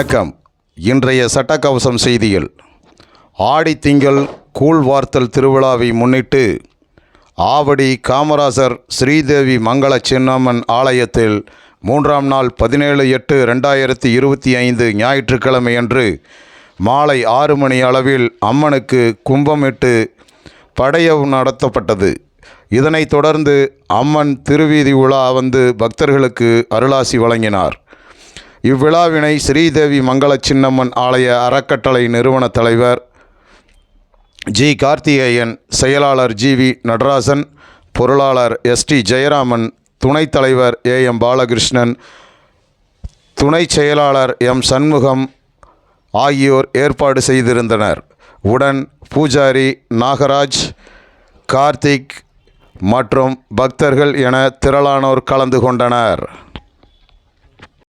வணக்கம். இன்றைய சட்டக்கவசம் செய்திகள் ஆடித்திங்கள் கூழ் வார்த்தல் திருவிழாவை முன்னிட்டு ஆவடி காமராசர் ஸ்ரீதேவி மங்கள சின்னம்மன் ஆலயத்தில் மூன்றாம் நாள் பதினேழு எட்டு ரெண்டாயிரத்தி இருபத்தி ஐந்து ஞாயிற்றுக்கிழமையன்று மாலை ஆறு மணி அளவில் அம்மனுக்கு கும்பமிட்டு படையவு நடத்தப்பட்டது. இதனைத் தொடர்ந்து அம்மன் திருவீதி உலா வந்து பக்தர்களுக்கு அருளாசி வழங்கினார். இவ்விழாவினை ஸ்ரீதேவி மங்கள சின்னம்மன் ஆலய அறக்கட்டளை நிறுவன தலைவர் ஜி கார்த்திகேயன் செயலாளர் ஜி வி நடராசன் பொருளாளர் எஸ் டி ஜெயராமன் துணைத் தலைவர் ஏ எம் பாலகிருஷ்ணன் துணை செயலாளர் எம் சண்முகம் ஆகியோர் ஏற்பாடு செய்திருந்தனர். உடன் பூஜாரி நாகராஜ் கார்த்திக் மற்றும் பக்தர்கள் என திரளானோர் கலந்து கொண்டனர்.